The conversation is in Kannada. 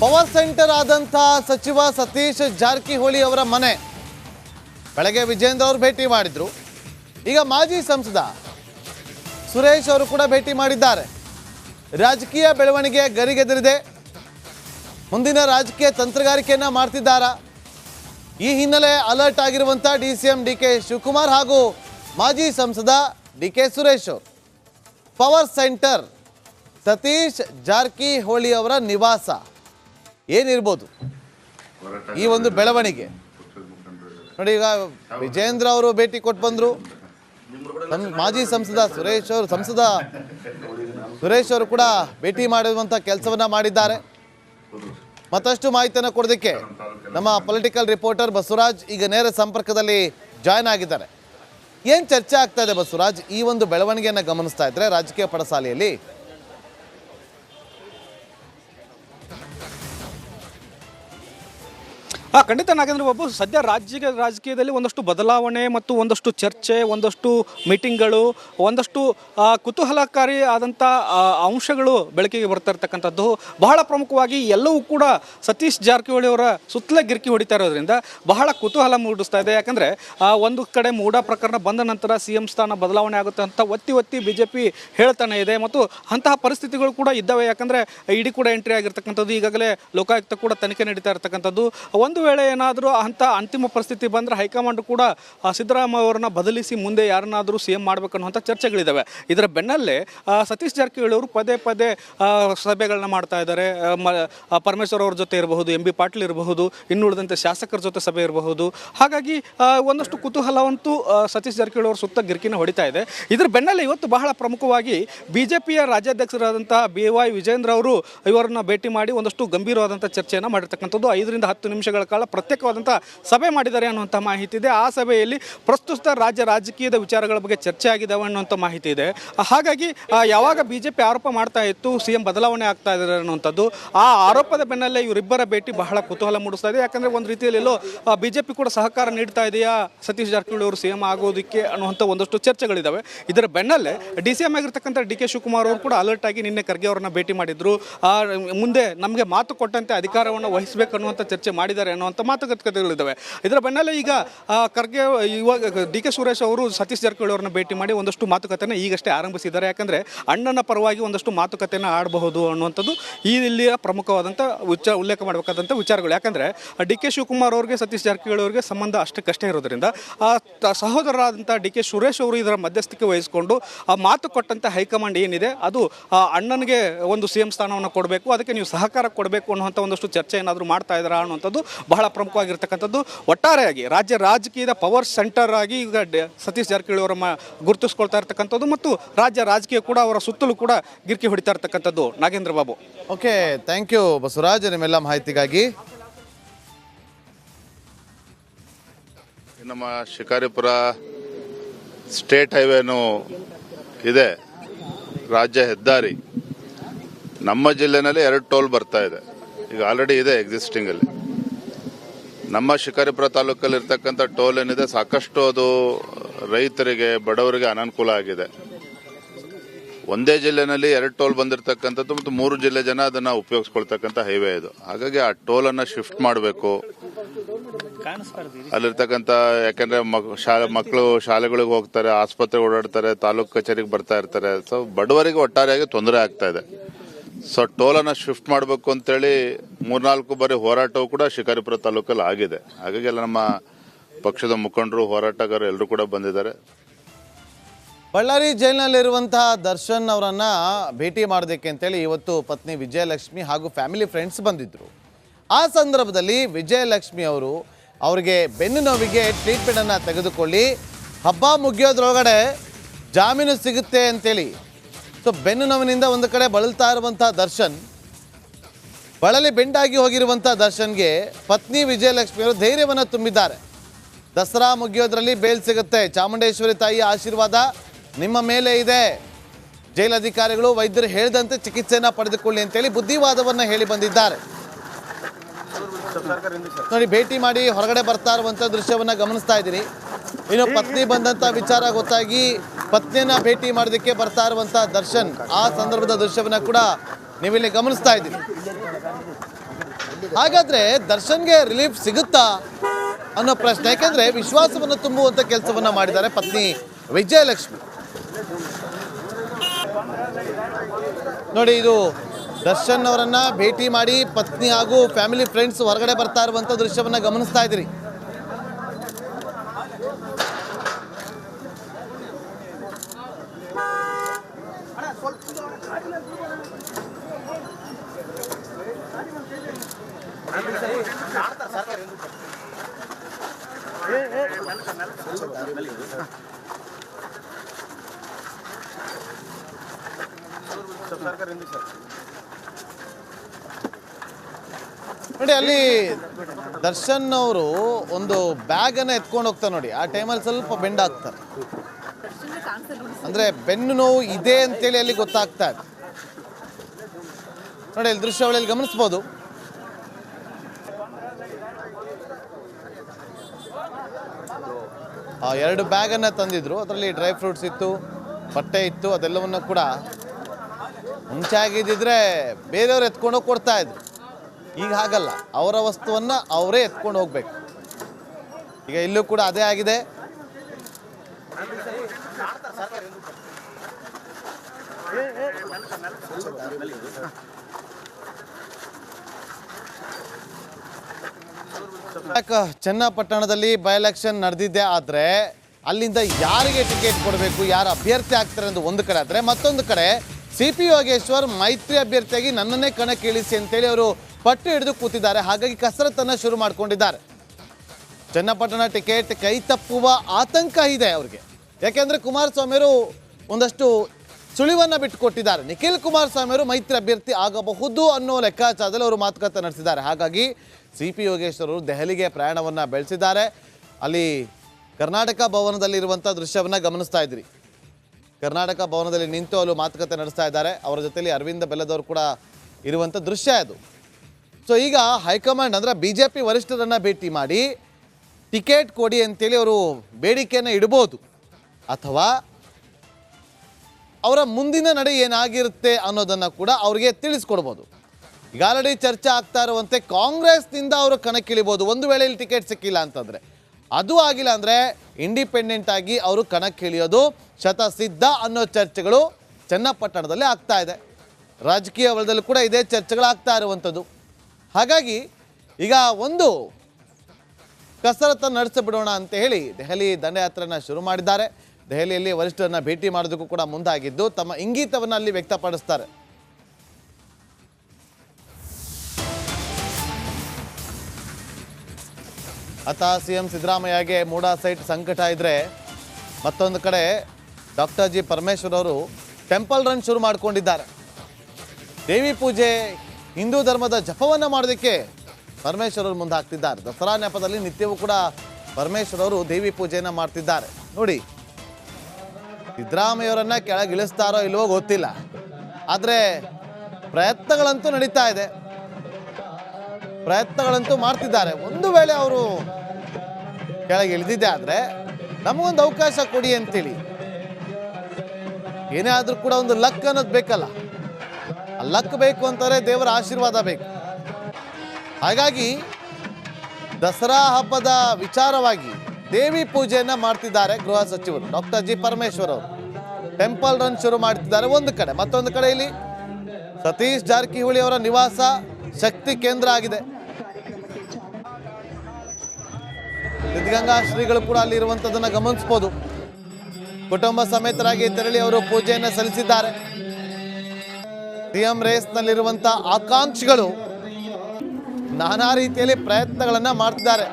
ಪವರ್ ಸೆಂಟರ್ ಆದಂತಹ ಸಚಿವ ಸತೀಶ್ ಜಾರಕಿಹೊಳಿ ಅವರ ಮನೆ. ಬೆಳಗ್ಗೆ ವಿಜೇಂದ್ರ ಅವರು ಭೇಟಿ ಮಾಡಿದ್ರು. ಈಗ ಮಾಜಿ ಸಂಸದ ಸುರೇಶ್ ಅವರು ಕೂಡ ಭೇಟಿ ಮಾಡಿದ್ದಾರೆ. ರಾಜಕೀಯ ಬೆಳವಣಿಗೆ ಗರಿಗೆದರಿದೆ. ಮುಂದಿನ ರಾಜಕೀಯ ತಂತ್ರಗಾರಿಕೆಯನ್ನ ಮಾಡ್ತಿದ್ದಾರಾ? ಈ ಹಿನ್ನೆಲೆ ಅಲರ್ಟ್ ಆಗಿರುವಂಥ D C M D K Shivakumar ಹಾಗೂ ಮಾಜಿ ಸಂಸದ D K Suresh power centre Satish Jarkiholi ಅವರ ನಿವಾಸ. ಏನಿರ್ಬೋದು? ಈ ಒಂದು ಬೆಳವಣಿಗೆ. ನೋಡಿ ಈಗ ವಿಜೇಂದ್ರ ಅವರು ಭೇಟಿ ಕೊಟ್ಟು ಬಂದರು. ಮಾಜಿ ಸಂಸದ ಸುರೇಶ್ ಅವರು, ಸಂಸದ ಸುರೇಶ್ ಅವರು ಕೂಡ ಭೇಟಿ ಮಾಡುವಂಥ ಕೆಲಸವನ್ನು ಮಾಡಿದ್ದಾರೆ. ಮತ್ತಷ್ಟು ಮಾಹಿತಿಯನ್ನು ಕೊಡೋದಕ್ಕೆ ನಮ್ಮ ಪೊಲಿಟಿಕಲ್ ರಿಪೋರ್ಟರ್ ಬಸವರಾಜ್ ಈಗ ನೇರ ಸಂಪರ್ಕದಲ್ಲಿ ಜಾಯ್ನ್ ಆಗಿದ್ದಾರೆ. ಏನು ಚರ್ಚೆ ಆಗ್ತಾ ಇದೆ ಬಸವರಾಜ್? ಈ ಒಂದು ಬೆಳವಣಿಗೆಯನ್ನು ಗಮನಿಸ್ತಾ ಇದ್ದರೆ ರಾಜಕೀಯ ಪಡಸಾಲೆಯಲ್ಲಿ ಆ, ಖಂಡಿತ ನಾಗೇಂದ್ರ ಬಾಬು, ಸದ್ಯ ರಾಜ್ಯ ರಾಜಕೀಯದಲ್ಲಿ ಒಂದಷ್ಟು ಬದಲಾವಣೆ ಮತ್ತು ಒಂದಷ್ಟು ಚರ್ಚೆ, ಒಂದಷ್ಟು ಮೀಟಿಂಗ್ಗಳು, ಒಂದಷ್ಟು ಕುತೂಹಲಕಾರಿ ಆದಂಥ ಅಂಶಗಳು ಬೆಳಕಿಗೆ ಬರ್ತಾ ಇರ್ತಕ್ಕಂಥದ್ದು. ಬಹಳ ಪ್ರಮುಖವಾಗಿ ಎಲ್ಲವೂ ಕೂಡ ಸತೀಶ್ ಜಾರಕಿಹೊಳಿ ಅವರ ಸುತ್ತಲೇ ಗಿರ್ಕಿ ಹೊಡಿತಾ ಇರೋದ್ರಿಂದ ಬಹಳ ಕುತೂಹಲ ಮೂಡಿಸ್ತಾ ಇದೆ. ಯಾಕಂದರೆ ಒಂದು ಕಡೆ ಮೂಡ ಪ್ರಕರಣ ಬಂದ ನಂತರ ಸಿ ಎಂ ಸ್ಥಾನ ಬದಲಾವಣೆ ಆಗುತ್ತೆ ಅಂತ ಒತ್ತಿ ಒತ್ತಿ ಬಿ ಜೆ ಪಿ ಹೇಳ್ತಾನೆ ಇದೆ ಮತ್ತು ಅಂತಹ ಪರಿಸ್ಥಿತಿಗಳು ಕೂಡ ಇದ್ದಾವೆ. ಯಾಕಂದರೆ, ಇಡಿ ಕೂಡ ಎಂಟ್ರಿ ಆಗಿರ್ತಕ್ಕಂಥದ್ದು ಈಗಾಗಲೇ ಲೋಕಾಯುಕ್ತ ಕೂಡ ತನಿಖೆ ನಡೀತಾ ಇರ್ತಕ್ಕಂಥದ್ದು. ಒಂದು ವೇಳೆ ಏನಾದರೂ ಅಂಥ ಅಂತಿಮ ಪರಿಸ್ಥಿತಿ ಬಂದರೆ ಹೈಕಮಾಂಡ್ ಕೂಡ ಸಿದ್ದರಾಮಯ್ಯ ಅವರನ್ನ ಬದಲಿಸಿ ಮುಂದೆ ಯಾರನ್ನಾದರೂ ಸಿ ಎಂ ಮಾಡಬೇಕನ್ನುವಂಥ ಚರ್ಚೆಗಳಿದ್ದಾವೆ ಇದರ ಬೆನ್ನಲ್ಲೇ ಸತೀಶ್ ಜಾರಕಿಹೊಳಿ ಅವರು ಪದೇ ಪದೇ ಸಭೆಗಳನ್ನ ಮಾಡ್ತಾ ಇದ್ದಾರೆ. ಪರಮೇಶ್ವರ್ ಅವ್ರ ಜೊತೆ ಇರಬಹುದು, ಎಂ ಬಿ ಪಾಟೀಲ್ ಇರಬಹುದು ಇನ್ನುಳಿದಂತೆ ಶಾಸಕರ ಜೊತೆ ಸಭೆ ಇರಬಹುದು. ಹಾಗಾಗಿ ಒಂದಷ್ಟು ಕುತೂಹಲವಂತೂ ಸತೀಶ್ ಜಾರಕಿಹೊಳಿ ಅವ್ರ ಸುತ್ತ ಗಿರ್ಕಿನ ಹೊಡಿತಾ ಇದೆ. ಇದರ ಬೆನ್ನಲ್ಲೇ ಇವತ್ತು ಬಹಳ ಪ್ರಮುಖವಾಗಿ ಬಿ ಜೆ ಪಿಯ ರಾಜ್ಯಾಧ್ಯಕ್ಷರಾದಂತಹ ಬಿ ವೈ ವಿಜೇಂದ್ರ ಅವರು ಇವರನ್ನ ಭೇಟಿ ಮಾಡಿ ಒಂದಷ್ಟು ಗಂಭೀರವಾದಂಥ ಚರ್ಚೆಯನ್ನು ಮಾಡಿರ್ತಕ್ಕಂಥದ್ದು ಐದರಿಂದ ಹತ್ತು ನಿಮಿಷಗಳ ಕಾಲ ಪ್ರತ್ಯೇಕವಾದಂಥ ಸಭೆ ಮಾಡಿದ್ದಾರೆ ಅನ್ನುವಂಥ ಮಾಹಿತಿ ಇದೆ. ಆ ಸಭೆಯಲ್ಲಿ ಪ್ರಸ್ತುತ ರಾಜ್ಯ ರಾಜಕೀಯದ ವಿಚಾರಗಳ ಬಗ್ಗೆ ಚರ್ಚೆ ಆಗಿದ್ದಾವೆ ಅನ್ನುವಂಥ ಮಾಹಿತಿ ಇದೆ. ಹಾಗಾಗಿ ಯಾವಾಗ ಬಿ ಜೆ ಪಿ ಆರೋಪ ಮಾಡ್ತಾ ಇತ್ತು ಸಿ ಎಂ ಬದಲಾವಣೆ ಆಗ್ತಾ ಇದ್ದಾರೆ ಅನ್ನುವಂಥದ್ದು, ಆ ಆರೋಪದ ಬೆನ್ನಲ್ಲೇ ಇವರಿಬ್ಬರ ಭೇಟಿ ಬಹಳ ಕುತೂಹಲ ಮೂಡಿಸ್ತಾ ಇದೆ. ಯಾಕಂದರೆ ಒಂದು ರೀತಿಯಲ್ಲಿ ಎಲ್ಲೋ ಬಿ ಜೆ ಪಿ ಕೂಡ ಸಹಕಾರ ನೀಡ್ತಾ ಇದೆಯಾ, ಸತೀಶ್ ಜಾರಕಿಹೊಳಿ ಅವರು ಸಿ ಎಂ ಆಗೋದಕ್ಕೆ ಅನ್ನುವಂಥ ಒಂದಷ್ಟು ಚರ್ಚೆಗಳಿದ್ದಾವೆ ಇದರ ಬೆನ್ನಲ್ಲೇ ಡಿ ಸಿ ಎಂ ಆಗಿರ್ತಕ್ಕಂಥ ಡಿ ಕೆ ಶಿವಕುಮಾರ್ ಅವರು ಕೂಡ ಅಲರ್ಟ್ ಆಗಿ ನಿನ್ನೆ ಖರ್ಗೆ ಅವರನ್ನ ಭೇಟಿ ಮಾಡಿದ್ರು. ಮುಂದೆ ನಮಗೆ ಮಾತು ಕೊಟ್ಟಂತೆ ಅಧಿಕಾರವನ್ನು ವಹಿಸಬೇಕು ಅನ್ನುವಂಥ ಚರ್ಚೆ ಮಾಡಿದ್ದಾರೆ ಅನ್ನುವಂಥ ಮಾತುಕತೆಗಳಿದ್ದಾವೆ ಇದರ ಬೆನ್ನಲ್ಲೇ ಈಗ ಖರ್ಗೆ, ಇವಾಗ, ಡಿ ಕೆ ಸುರೇಶ್ ಅವರು ಸತೀಶ್ ಜಾರಕಿಹೊಳಿ ಅವರನ್ನ ಭೇಟಿ ಮಾಡಿ ಒಂದಷ್ಟು ಮಾತುಕತೆನ ಈಗಷ್ಟೇ ಆರಂಭಿಸಿದ್ದಾರೆ. ಯಾಕಂದರೆ ಅಣ್ಣನ ಪರವಾಗಿ ಒಂದಷ್ಟು ಮಾತುಕತೆನ ಆಡಬಹುದು ಅನ್ನುವಂಥದ್ದು ಈ ಇಲ್ಲಿಯ ಪ್ರಮುಖವಾದಂಥ ಉಚ್ಚ, ಉಲ್ಲೇಖ ಮಾಡಬೇಕಾದಂಥ ವಿಚಾರಗಳು. ಯಾಕಂದರೆ, ಡಿ ಕೆ ಶಿವಕುಮಾರ್ ಅವರಿಗೆ, ಸತೀಶ್ ಜಾರಕಿಹೊಳಿ ಅವರಿಗೆ ಸಂಬಂಧ ಅಷ್ಟಕ್ಕಷ್ಟೇ ಇರೋದ್ರಿಂದ ಸಹೋದರರಾದಂಥ ಡಿ ಕೆ ಸುರೇಶ್ ಅವರು ಇದರ ಮಧ್ಯಸ್ಥಿಕೆ ವಹಿಸಿಕೊಂಡು, ಆ, ಮಾತು ಕೊಟ್ಟಂಥ ಹೈಕಮಾಂಡ್ ಏನಿದೆ, ಅದು, ಆ, ಅಣ್ಣನಿಗೆ ಒಂದು ಸಿ ಎಂ ಸ್ಥಾನವನ್ನು ಕೊಡಬೇಕು, ಅದಕ್ಕೆ ನೀವು ಸಹಕಾರ ಕೊಡಬೇಕು ಅನ್ನುವಂಥ ಒಂದಷ್ಟು ಚರ್ಚೆ ಏನಾದರೂ ಮಾಡ್ತಾ ಇದ್ದಾರಾ ಅನ್ನುವಂಥದ್ದು ಬಹಳ ಪ್ರಮುಖವಾಗಿರ್ತಕ್ಕಂಥದ್ದು. ಒಟ್ಟಾರೆಯಾಗಿ ರಾಜ್ಯ ರಾಜಕೀಯದ ಪವರ್ ಸೆಂಟರ್ ಆಗಿ ಈಗ ಡ- ಸತೀಶ್ ಜಾರಕಿಹೊಳಿ ಅವರ ಗುರುತಿಸ್ಕೊಳ್ತಾ ಇರ್ತಕ್ಕಂಥದ್ದು ಮತ್ತು ರಾಜ್ಯ ರಾಜಕೀಯ ಕೂಡ ಅವರ ಸುತ್ತಲೂ ಕೂಡ ಗಿರ್ಕಿ ಹೊಡಿತಾ ಇರ್ತಕ್ಕಂಥದ್ದು. Nagendra Babu. Okay thank you Basavaraj. ನಿಮ್ಮೆಲ್ಲ ಮಾಹಿತಿಗಾಗಿ. ನಮ್ಮ ಶಿಕಾರಿಪುರ ಸ್ಟೇಟ್ ಹೈವೇನು ಇದೆ. ರಾಜ್ಯ ಹೆದ್ದಾರಿ. ನಮ್ಮ ಜಿಲ್ಲೆನಲ್ಲಿ ಎರಡು ಟೋಲ್ ಬರ್ತಾ ಇದೆ. ಈಗ ಆಲ್ರೆಡಿ ಇದೆ ಎಕ್ಸಿಸ್ಟಿಂಗಲ್ಲಿ ನಮ್ಮ ಶಿಕಾರಿಪುರ ತಾಲೂಕಲ್ಲಿ ಇರ್ತಕ್ಕಂಥ ಟೋಲ್ ಏನಿದೆ, ಸಾಕಷ್ಟು ಅದು ರೈತರಿಗೆ, ಬಡವರಿಗೆ ಅನಾನುಕೂಲ ಆಗಿದೆ. ಒಂದೇ ಜಿಲ್ಲೆನಲ್ಲಿ ಎರಡು ಟೋಲ್ ಬಂದಿರತಕ್ಕಂಥದ್ದು ಮತ್ತು ಮೂರು ಜಿಲ್ಲೆ ಜನ ಅದನ್ನ ಉಪಯೋಗಿಸ್ಕೊಳ್ತಕ್ಕಂಥ ಹೈವೇ ಇದು. ಹಾಗಾಗಿ ಆ ಟೋಲನ್ನು ಶಿಫ್ಟ್ ಮಾಡಬೇಕು. ಅಲ್ಲಿರ್ತಕ್ಕಂಥ ಯಾಕಂದ್ರೆ ಶಾಲೆ ಮಕ್ಕಳು ಶಾಲೆಗಳಿಗೆ ಹೋಗ್ತಾರೆ, ಆಸ್ಪತ್ರೆಗೆ ಓಡಾಡ್ತಾರೆ, ತಾಲೂಕು ಕಚೇರಿಗೆ ಬರ್ತಾ ಇರ್ತಾರೆ. ಸೊ ಬಡವರಿಗೆ ಒಟ್ಟಾರೆಯಾಗಿ ತೊಂದರೆ ಆಗ್ತಾ ಇದೆ. ಸೊ ಟೋಲನ್ನ ಶಿಫ್ಟ್ ಮಾಡಬೇಕು ಅಂತೇಳಿ ಮೂರ್ನಾಲ್ಕು ಬಾರಿ ಹೋರಾಟವು ಕೂಡ ಶಿಕಾರಿಪುರ ತಾಲೂಕಲ್ಲಿ ಆಗಿದೆ. ಹಾಗಾಗಿ ಎಲ್ಲ ನಮ್ಮ ಪಕ್ಷದ ಮುಖಂಡರು, ಹೋರಾಟಗಾರರು ಎಲ್ಲರೂ ಕೂಡ ಬಂದಿದ್ದಾರೆ. ಬಳ್ಳಾರಿ ಜೈಲಿನಲ್ಲಿರುವಂತಹ ದರ್ಶನ್ ಅವರನ್ನ ಭೇಟಿ ಮಾಡೋದಕ್ಕೆ ಅಂತೇಳಿ ಇವತ್ತು ಪತ್ನಿ ವಿಜಯಲಕ್ಷ್ಮಿ ಹಾಗೂ ಫ್ಯಾಮಿಲಿ ಫ್ರೆಂಡ್ಸ್ ಬಂದಿದ್ರು. ಆ ಸಂದರ್ಭದಲ್ಲಿ ವಿಜಯಲಕ್ಷ್ಮಿ ಅವರು ಅವರಿಗೆ ಬೆನ್ನು ನೋವಿಗೆ ಟ್ರೀಟ್ಮೆಂಟನ್ನು ತೆಗೆದುಕೊಳ್ಳಿ, ಹಬ್ಬ ಮುಗಿಯೋದ್ರೊಳಗಡೆ ಜಾಮೀನು ಸಿಗುತ್ತೆ ಅಂತೇಳಿ ಸೊ ಬೆನ್ನು ನೋವಿನಿಂದ ಒಂದು ಕಡೆ ಬಳಲ್ತಾ ಇರುವಂಥ ದರ್ಶನ್, ಬಳಲಿ ಬೆಂಡಾಗಿ ಹೋಗಿರುವಂಥ ದರ್ಶನ್ಗೆ ಪತ್ನಿ ವಿಜಯಲಕ್ಷ್ಮಿ ಅವರು ಧೈರ್ಯವನ್ನು ತುಂಬಿದ್ದಾರೆ. ದಸರಾ ಮುಗಿಯೋದ್ರಲ್ಲಿ ಬೇಲ್ ಸಿಗುತ್ತೆ. ಚಾಮುಂಡೇಶ್ವರಿ ತಾಯಿಯ ಆಶೀರ್ವಾದ ನಿಮ್ಮ ಮೇಲೆ ಇದೆ. ಜೈಲಧಿಕಾರಿಗಳು ವೈದ್ಯರು ಹೇಳಿದಂತೆ ಚಿಕಿತ್ಸೆಯನ್ನ ಪಡೆದುಕೊಳ್ಳಿ ಅಂತೇಳಿ ಬುದ್ಧಿವಾದವನ್ನ ಹೇಳಿ ಬಂದಿದ್ದಾರೆ. ನೋಡಿ, ಭೇಟಿ ಮಾಡಿ ಹೊರಗಡೆ ಬರ್ತಾ ಇರುವಂತ ದೃಶ್ಯವನ್ನ ಗಮನಿಸ್ತಾ ಇದ್ದೀನಿ ಇನ್ನು ಪತ್ನಿ ಬಂದಂತ ವಿಚಾರ ಗೊತ್ತಾಗಿ ಪತ್ನಿಯನ್ನ ಭೇಟಿ ಮಾಡೋದಕ್ಕೆ ಬರ್ತಾ ಇರುವಂಥ ದರ್ಶನ್ ಆ ಸಂದರ್ಭದ ದೃಶ್ಯವನ್ನ ಕೂಡ ನೀವಿಲ್ಲಿ ಗಮನಿಸ್ತಾ ಇದ್ದೀರಿ. ಹಾಗಾದ್ರೆ ದರ್ಶನ್ಗೆ ರಿಲೀಫ್ ಸಿಗುತ್ತಾ ಅನ್ನೋ ಪ್ರಶ್ನೆ, ಯಾಕೆಂದ್ರೆ ವಿಶ್ವಾಸವನ್ನು ತುಂಬುವಂತ ಕೆಲಸವನ್ನ ಮಾಡಿದ್ದಾರೆ ಪತ್ನಿ ವಿಜಯಲಕ್ಷ್ಮಿ. ನೋಡಿ, ಇದು ದರ್ಶನ್ ಅವರನ್ನ ಭೇಟಿ ಮಾಡಿ ಪತ್ನಿ ಹಾಗೂ ಫ್ಯಾಮಿಲಿ ಫ್ರೆಂಡ್ಸ್ ಹೊರಗಡೆ ಬರ್ತಾ ಇರುವಂತ ದೃಶ್ಯವನ್ನ ಗಮನಿಸ್ತಾ ಇದ್ದೀರಿ. ನೋಡಿ, ಅಲ್ಲಿ ದರ್ಶನ್ ಅವರು ಒಂದು ಬ್ಯಾಗ್ ಅನ್ನ ಎತ್ಕೊಂಡು ಹೋಗ್ತಾರೆ ನೋಡಿ. ಆ ಟೈಮಲ್ಲಿ ಸ್ವಲ್ಪ ಬೆಂಡ್ ಆಗ್ತಾರೆ. ಅಂದ್ರೆ ಬೆನ್ನು ನೋವು ಇದೆ ಅಂತೇಳಿ ಅಲ್ಲಿ ಗೊತ್ತಾಗ್ತಾ ಇದೆ. ನೋಡಿ, ಅಲ್ಲಿ ದೃಶ್ಯಾವಳಿಯಲ್ಲಿ ಗಮನಿಸ್ಬೋದು. ಎರಡು ಬ್ಯಾಗನ್ನು ತಂದಿದ್ರು. ಅದರಲ್ಲಿ ಡ್ರೈ ಫ್ರೂಟ್ಸ್ ಇತ್ತು, ಬಟ್ಟೆ ಇತ್ತು, ಅದೆಲ್ಲವನ್ನು ಕೂಡ ಮುಂಚೆ ಆಗಿದ್ದಿದ್ರೆ ಬೇರೆಯವ್ರು ಎತ್ಕೊಂಡು ಹೋಗಿ ಕೊಡ್ತಾ ಇದ್ರು. ಈಗ ಹಾಗಲ್ಲ, ಅವರ ವಸ್ತುವನ್ನ ಅವರೇ ಎತ್ಕೊಂಡು ಹೋಗ್ಬೇಕು. ಈಗ ಇಲ್ಲೂ ಕೂಡ ಅದೇ ಆಗಿದೆ. ಚನ್ನಪಟ್ಟಣದಲ್ಲಿ ಬೈ ಎಲೆಕ್ಷನ್ ನಡೆದಿದ್ದೆ ಆದರೆ ಅಲ್ಲಿಂದ ಯಾರಿಗೆ ಟಿಕೆಟ್ ಕೊಡಬೇಕು, ಯಾರು ಅಭ್ಯರ್ಥಿ ಆಗ್ತಾರೆ ಅಂತ ಒಂದು ಕಡೆ ಆದರೆ ಮತ್ತೊಂದು ಕಡೆ ಸಿ ಪಿ ಯೋಗೇಶ್ವರ್ ಮೈತ್ರಿ ಅಭ್ಯರ್ಥಿಯಾಗಿ ನನ್ನನ್ನೇ ಕಣಕ್ಕೆ ಇಳಿಸಿ ಅಂತೇಳಿ ಅವರು ಪಟ್ಟು ಹಿಡಿದು ಕೂತಿದ್ದಾರೆ. ಹಾಗಾಗಿ ಕಸರತ್ತನ್ನು ಶುರು ಮಾಡ್ಕೊಂಡಿದ್ದಾರೆ. ಚನ್ನಪಟ್ಟಣ ಟಿಕೆಟ್ ಕೈ ತಪ್ಪುವ ಆತಂಕ ಇದೆ ಅವ್ರಿಗೆ. ಯಾಕೆಂದರೆ ಕುಮಾರಸ್ವಾಮಿಯವರು ಒಂದಷ್ಟು ಸುಳಿವನ್ನ ಬಿಟ್ಟುಕೊಟ್ಟಿದ್ದಾರೆ. ನಿಖಿಲ್ ಕುಮಾರಸ್ವಾಮಿ ಅವರು ಮೈತ್ರಿ ಅಭ್ಯರ್ಥಿ ಆಗಬಹುದು ಅನ್ನೋ ಲೆಕ್ಕಾಚಾರದಲ್ಲಿ ಅವರು ಮಾತುಕತೆ ನಡೆಸಿದ್ದಾರೆ. ಹಾಗಾಗಿ ಸಿ ಪಿ ಯೋಗೇಶ್ವರರು ದೆಹಲಿಗೆ ಪ್ರಯಾಣವನ್ನ ಬೆಳೆಸಿದ್ದಾರೆ. ಅಲ್ಲಿ ಕರ್ನಾಟಕ ಭವನದಲ್ಲಿ ಭವನದಲ್ಲಿರುವಂಥ ದೃಶ್ಯವನ್ನ ಗಮನಿಸ್ತಾ ಇದ್ರಿ. ಕರ್ನಾಟಕ ಭವನದಲ್ಲಿ ನಿಂತು ಅವರು ಮಾತುಕತೆ ನಡೆಸ್ತಾ ಇದ್ದಾರೆ. ಅವರ ಜೊತೆಯಲ್ಲಿ ಅರವಿಂದ ಬೆಲ್ಲದವರು ಕೂಡ ಇರುವಂಥ ದೃಶ್ಯ ಅದು. ಸೊ ಈಗ ಹೈಕಮಾಂಡ್ ಅಂದ್ರೆ ಬಿ ಜೆ ಪಿ ವರಿಷ್ಠರನ್ನ ಭೇಟಿ ಮಾಡಿ ಟಿಕೆಟ್ ಕೊಡಿ ಅಂತೇಳಿ ಅವರು ಬೇಡಿಕೆಯನ್ನು ಇಡ್ಬೋದು. ಅಥವಾ ಅವರ ಮುಂದಿನ ನಡೆ ಏನಾಗಿರುತ್ತೆ ಅನ್ನೋದನ್ನು ಕೂಡ ಅವರಿಗೆ ತಿಳಿಸ್ಕೊಡ್ಬೋದು. ಈಗ ಆಲ್ರೆಡಿ ಚರ್ಚೆ ಆಗ್ತಾ ಇರುವಂತೆ ಕಾಂಗ್ರೆಸ್ನಿಂದ ಅವರು ಕಣಕ್ಕಿಳಿಬೋದು. ಒಂದು ವೇಳೆ ಇಲ್ಲಿ ಟಿಕೆಟ್ ಸಿಕ್ಕಿಲ್ಲ ಅಂತಂದರೆ. ಅದು ಆಗಿಲ್ಲ ಅಂದರೆ ಇಂಡಿಪೆಂಡೆಂಟ್ ಆಗಿ ಅವರು ಕಣಕ್ಕಿಳಿಯೋದು ಶತಸಿದ್ಧ ಅನ್ನೋ ಚರ್ಚೆಗಳು ಚನ್ನಪಟ್ಟಣದಲ್ಲಿ ಆಗ್ತಾ ಇದೆ. ರಾಜಕೀಯ ವಲಯದಲ್ಲೂ ಕೂಡ ಇದೇ ಚರ್ಚೆಗಳಾಗ್ತಾ ಇರುವಂಥದ್ದು. ಹಾಗಾಗಿ ಈಗ ಒಂದು ಕಸರತ್ತ ನಡೆಸಿಬಿಡೋಣ ಅಂತ ಹೇಳಿ ದೆಹಲಿ ದಂಡಯಾತ್ರೆಯನ್ನು ಶುರು ಮಾಡಿದ್ದಾರೆ. ದೆಹಲಿಯಲ್ಲಿ ವರಿಷ್ಠರನ್ನ ಭೇಟಿ ಮಾಡೋದಕ್ಕೂ ಕೂಡ ಮುಂದಾಗಿದ್ದು ತಮ್ಮ ಇಂಗಿತವನ್ನು ಅಲ್ಲಿ ವ್ಯಕ್ತಪಡಿಸ್ತಾರೆ. ಅತ ಸಿ ಎಂ ಸಿದ್ದರಾಮಯ್ಯಗೆ ಮೂಡಾ ಸೈಟ್ ಸಂಕಟ ಇದ್ರೆ ಮತ್ತೊಂದು ಕಡೆ ಡಾಕ್ಟರ್ ಜಿ ಪರಮೇಶ್ವರ್ ಅವರು ಟೆಂಪಲ್ ರನ್ ಶುರು ಮಾಡಿಕೊಂಡಿದ್ದಾರೆ. ದೇವಿ ಪೂಜೆ ಹಿಂದೂ ಧರ್ಮದ ಜಪವನ್ನು ಮಾಡೋದಕ್ಕೆ ಪರಮೇಶ್ವರ್ ಅವರು ಮುಂದಾಗ್ತಿದ್ದಾರೆ. ದಸರಾ ನೆಪದಲ್ಲಿ ನಿತ್ಯವೂ ಕೂಡ ಪರಮೇಶ್ವರ್ ಅವರು ದೇವಿ ಪೂಜೆಯನ್ನು ಮಾಡ್ತಿದ್ದಾರೆ. ನೋಡಿ. ಸಿದ್ದರಾಮಯ್ಯವರನ್ನ ಕೆಳಗೆ ಇಳಿಸ್ತಾರೋ ಇಲ್ವೋ ಗೊತ್ತಿಲ್ಲ. ಆದರೆ ಪ್ರಯತ್ನಗಳಂತೂ ನಡೀತಾ ಇದೆ. ಪ್ರಯತ್ನಗಳಂತೂ ಮಾಡ್ತಿದ್ದಾರೆ. ಒಂದು ವೇಳೆ ಅವರು ಕೆಳಗೆ ಇಳಿದಿದ್ದೆ ಆದರೆ ನಮಗೊಂದು ಅವಕಾಶ ಕೊಡಿ ಅಂತೇಳಿ. ಏನೇ ಆದರೂ ಕೂಡ ಒಂದು ಲಕ್ ಅನ್ನೋದು ಬೇಕಲ್ಲ. ಆ ಲಕ್ ಬೇಕು ಅಂತಾರೆ ದೇವರ ಆಶೀರ್ವಾದ ಬೇಕು. ಹಾಗಾಗಿ ದಸರಾ ಹಬ್ಬದ ವಿಚಾರವಾಗಿ ದೇವಿ ಪೂಜೆಯನ್ನ ಮಾಡ್ತಿದ್ದಾರೆ ಗೃಹ ಸಚಿವರು. ಡಾಕ್ಟರ್ ಜಿ ಪರಮೇಶ್ವರ್ ಅವರು. ಟೆಂಪಲ್ ರನ್ ಶುರು ಮಾಡ್ತಿದ್ದಾರೆ ಒಂದು ಕಡೆ. ಮತ್ತೊಂದು ಕಡೆ ಇಲ್ಲಿ ಸತೀಶ್ ಜಾರಕಿಹೊಳಿ ಅವರ ನಿವಾಸ ಶಕ್ತಿ ಕೇಂದ್ರ ಆಗಿದೆ. ಸಿದ್ಧಗಂಗಾ ಶ್ರೀಗಳು ಕೂಡ ಅಲ್ಲಿ ಇರುವಂಥದ್ದನ್ನು ಗಮನಿಸ್ಬೋದು. ಕುಟುಂಬ ಸಮೇತರಾಗಿ ತೆರಳಿ ಅವರು ಪೂಜೆಯನ್ನು ಸಲ್ಲಿಸಿದ್ದಾರೆ. ಸಿಎಂ ರೇಸ್ನಲ್ಲಿರುವಂಥ ಆಕಾಂಕ್ಷಿಗಳು ನಾನಾ ರೀತಿಯಲ್ಲಿ ಪ್ರಯತ್ನಗಳನ್ನು ಮಾಡ್ತಿದ್ದಾರೆ.